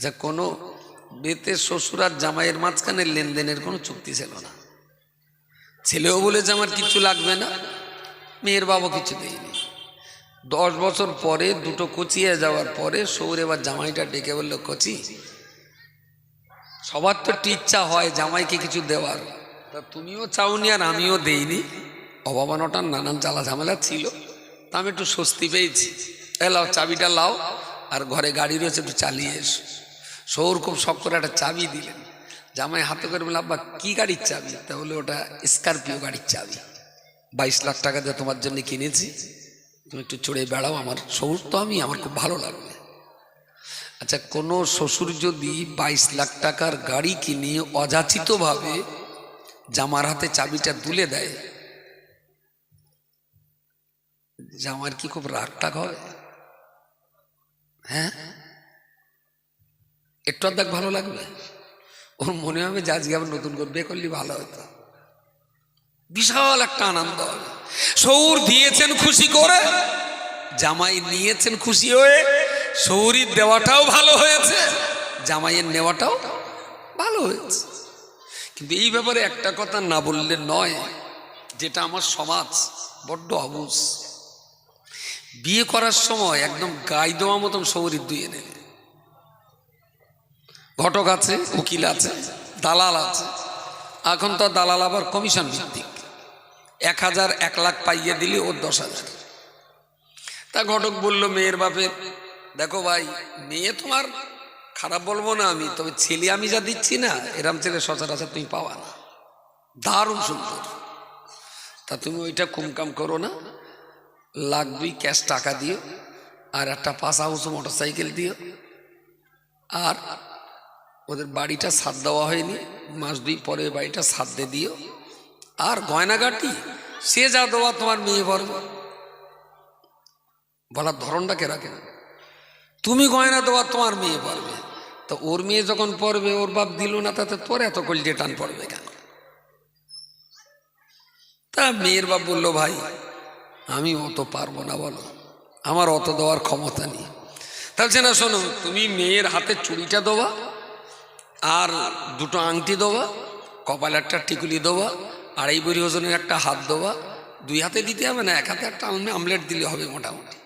আচ্ছা কোনো বেতে শ্বশুর আর জামাইয়ের মাঝখানে লেনদেনের কোনো চুক্তি ছিল না। ছেলেও বলেছে আমার কিছু লাগবে না, মেয়ের বাবা কিছু দেয়নি। দশ বছর পরে দুটো কচিয়ে যাওয়ার পরে সৌর এবার জামাইটা ডেকে বলল, কচি, সবার তো একটু ইচ্ছা হয় জামাইকে কিছু দেওয়ার। তা তুমিও চাওনি আর আমিও দেইনি। অভাবানটার নানান জ্বালা ঝামেলা ছিল, তা আমি একটু স্বস্তি পেয়েছি। এ লাও, চাবিটা লাও, আর ঘরে গাড়ি রয়েছে, একটু চালিয়ে এসো। সৌর খুব শখ করে একটা চাবি দিলেন। জামাই হাতে করে বললাম আব্বা, কী গাড়ির চাবি? তাহলে ওটা স্করপিও গাড়ির চাবি। বাইশ লাখ টাকা দিয়ে তোমার জন্য কিনেছি। তুমি একটু চড়ে বেড়াও, আমার সৌর তো আমি, আমার খুব ভালো লাগবে। আচ্ছা কোনো শ্বশুর যদি বাইশ লাখ টাকার গাড়ি কিনে অযাচিতভাবে জামার হাতে চাবিটা তুলে দেয় জামার কি খুব রাগ টাক হয় হ্যাঁ? একটু অর্ধেক ভালো লাগবে। ওর মনে হবে যে আজকে আবার নতুন করে বিয়ে করলে ভালো হতো। বিশাল একটা আনন্দ হবে। সৌর দিয়েছেন খুশি করে, জামাই নিয়েছেন খুশি হয়ে সৌরির দেওয়াটাও ভালো হয়েছে, জামাইয়ের নেওয়াটাও ভালো হয়েছে। কিন্তু এই ব্যাপারে একটা কথা না বললে নয়, যেটা আমার সমাজ বড্ড অবুজ বিয়ে করার সময় একদম গাই দেওয়া মতন সৌরির দুইয়ে নেবে। ঘটক আছে, উকিল আছে, দালাল আছে। এখন তো দালাল আবার কমিশন ভিত্তিক। এক হাজার এক লাখ পাইয়ে দিলে ওর দশ হাজার। তা ঘটক বলল, মেয়ের বাপের, দেখো ভাই, মেয়ে তোমার খারাপ বলব না আমি, তবে ছেলে আমি যা দিচ্ছি না, এরম ছেলে সচরাচর তুমি পাওয়া না। দারুণ সুন্দর। তা তুমি ওইটা কুমকাম করো না, লাখ দুই ক্যাশ টাকা দিও, আর একটা পাঁচ হাউস মোটর সাইকেল দিও, আর ওদের বাড়িটা সাদ দেওয়া হয়নি। মাস দুই পরে বাড়িটা সাদে দিও। আর গয়নাগাটি, সে যা দেওয়া তোমার মেয়ে পড়বে বলার ধরনটা রাখে? না তুমি গয়না দেওয়া তোমার মেয়ে পড়বে। তো ওর মেয়ে যখন পড়বে, ওর বাপ দিল না, তাতে তোর এত কলজে টান পড়বে কেন? তা মেয়ের বাপ বলল, ভাই, আমি অত পারব না, বলো। আমার অত দেওয়ার ক্ষমতা নেই। তাহলে না শোনো, তুমি মেয়ের হাতে চুড়িটা দেওয়া আর দুটো আংটি দেওয়া, কপালে একটা টিকুলি দেওয়া আড়াই বড়ি ওজনের একটা হাত দেওয়া। দুই হাতে দিতে হবে না, এক হাতে একটা আমলেট দিলে হবে মোটামুটি।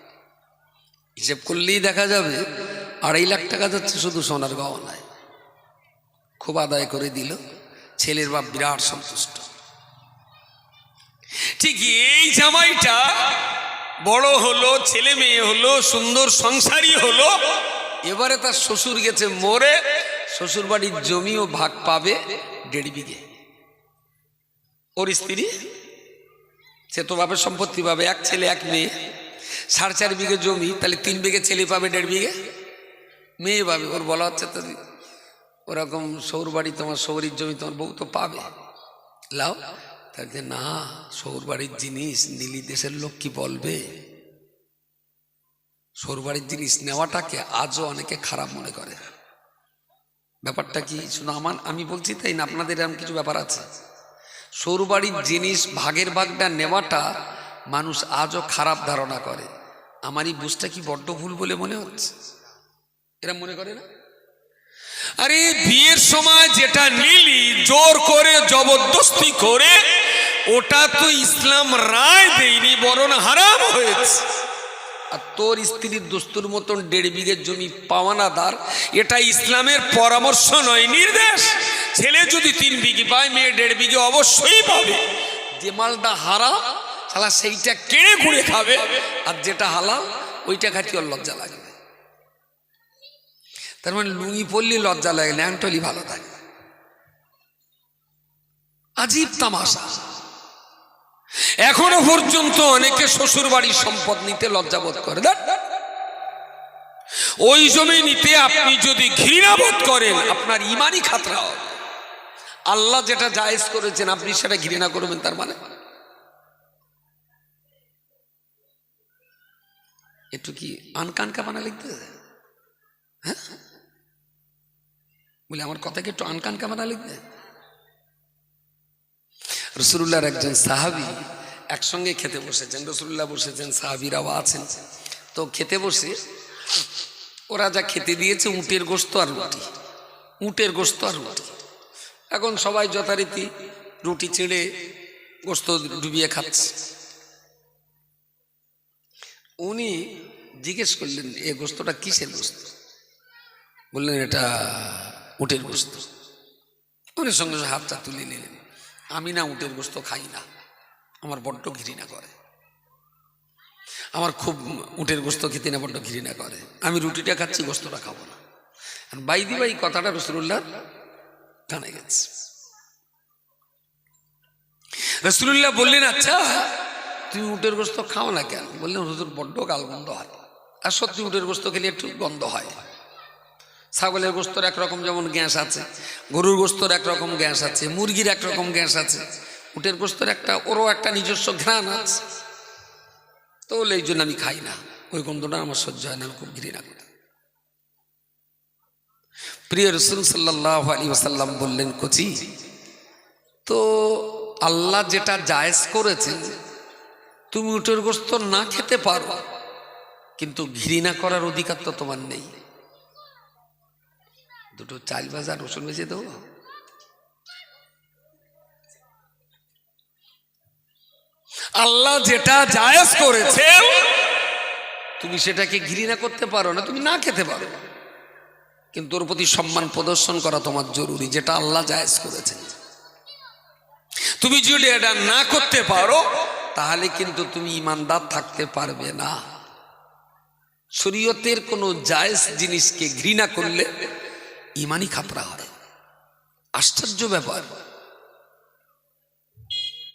হিসেব করলেই দেখা যাবে, আড়াই লাখ টাকা যাচ্ছে শুধু সোনার গহনায়। খুব আদায় করে দিল, ছেলের বাপ বিরাট সন্তুষ্ট। ঠিক এই জামাইটা বড় হলো, ছেলে মেয়ে হলো, সুন্দর সংসারী হলো, এবারে তার শ্বশুর গেছে মরে শ্বশুর বাড়ির জমিও ভাগ পাবে দেড় বিঘে। ওর স্ত্রী, সে তো বাপের সম্পত্তি পাবে, এক ছেলে, এক মেয়ে। সাড়ে চার বিঘে জমি, তাহলে তিন বিঘে ছেলে পাবে দেড় বিঘে? মেয়ে পাবে, ওর বলা হচ্ছে তো ওরকম সৌর বাড়ি তোমার সৌরির জমি তোমার বউ তো পাবে। লাও তাকে না সৌর বাড়ির জিনিস নীলি দেশের লোক কি বলবে। সৌর বাড়ির জিনিস নেওয়াটাকে আজও অনেকে খারাপ মনে করে। ব্যাপারটা কি? শুধু আমার আমি বলছি তাই না? আপনাদের এরকম কিছু ব্যাপার আছে? সৌর বাড়ির জিনিস ভাগের ভাগটা নেওয়াটা মানুষ আজও খারাপ ধারণা করে। আমারই বুঝটা কি বড্ড ভুল বলে মনে হচ্ছে? এরা মনে করে না? আরে, বিয়ের সময় যেটা নিলি, জোর করে, জবরদস্তি করে, ওটা তো ইসলাম রায় দেয়নি বরণ হারাম হয়েছে। আর তোর স্ত্রীর দোস্তুর মতন দেড় বিঘের জমি পাওয়ানাদার এটা ইসলামের পরামর্শ নয়, নির্দেশ। ছেলে যদি তিন বিঘি পায়, মেয়ে দেড় বিঘে অবশ্যই পাবে। যে মালটা হারাম, শালা সেইটা কেড়ে কুড়ে খাবে, আর যেটা হালাল, ওইটা খাচ্ছি ওর লজ্জা লাগবে তার মানে লুঙ্গি পরলে লজ্জা লাগে ল্যাংটলি ভালো থাকে। আজীব তামাশা। এখনও পর্যন্ত অনেকে শ্বশুর বাড়ির সম্পদ নিতে লজ্জাবোধ করে। ওই জমি নিতে আপনি যদি ঘৃণাবোধ করেন, আপনার ইমানই খাতরা হবে। আল্লাহ যেটা জায়েজ করেছেন, আপনি সেটা ঘৃণা করবেন, তার মানে? একটু কি আনকানকা বানা লিখতে হ্যাঁ? বলে, আমার কথাকে একটু আনকানকা বানা লিখতে রসুল্লাহর একজন সাহাবি একসঙ্গে খেতে বসেছেন, রসুল্লাহ বসেছেন, সাহাবিরাও আছেন। তো খেতে বসে ওরা যা খেতে দিয়েছে, উটের গোস্ত আর রুটি। উটের গোস্ত আর রুটি। এখন সবাই যথারীতি রুটি ছেড়ে গোস্ত ডুবিয়ে খাচ্ছে। উনি জিজ্ঞেস করলেন, এ গোস্তটা কিসের গোস্ত? বললেন, এটা উটের গোস্ত। উনি সঙ্গে সঙ্গে হাতটা তুলে নিলেন। আমি না উটের গোস্ত খাই না। আমার বড্ড ঘৃণা করে। আমার খুব উটের গোস্ত খেতে না বড্ড ঘৃণা করে। আমি রুটিটা খাচ্ছি, গোস্তটা খাব না। আর বাইদি বাই কথাটা রসুল্লাহ কানে গেছে। রসুল্লাহ বললেন আচ্ছা তুমি উটের গোস্ত খাও না কেন? বললেন, হুজুর, বড্ড গাল গন্ধ হয়। আর সত্যি উটের গোস্ত খেলে একটু গন্ধ হয়। ছাগলের গোস্তর একরকম যেমন গ্যাস আছে, গরুর গোস্তর একরকম গ্যাস আছে, মুরগির একরকম গ্যাস আছে, উটের গোস্তর একটা, ওরও একটা নিজস্ব ঘ্রাণ আছে। তো বলে এই জন্য আমি খাই না। ওই গন্ধটা আমার সহ্য হয় না, আমি খুব ঘৃণা করি। প্রিয় রসুল সাল্লাহ আলী ওসাল্লাম বললেন, কচি, তো আল্লাহ যেটা জায়েজ করেছেন তুমি উটের গোস্ত না খেতে পারো, কিন্তু ঘৃণা করার অধিকার তো তোমার নেই। দুটো চাল ভাজা, রসুন ভেজে দেবো? আল্লাহ যেটা জায়েজ করেছে, তুমি সেটাকে ঘৃণা করতে পারো না, তুমি না খেতে পারো। কিন্তু ওর প্রতি সম্মান প্রদর্শন করা তোমার জরুরি, যেটা আল্লাহ জায়েজ করেছেন তুমি যদি এটা না করতে পারো, তাহলে কিন্তু তুমি ইমানদার থাকতে পারবে না। শরীয়তের কোনো জায়েজ জিনিসকে ঘৃণা করলে ইমানই খাপড়া হয়। আশ্চর্য ব্যাপার।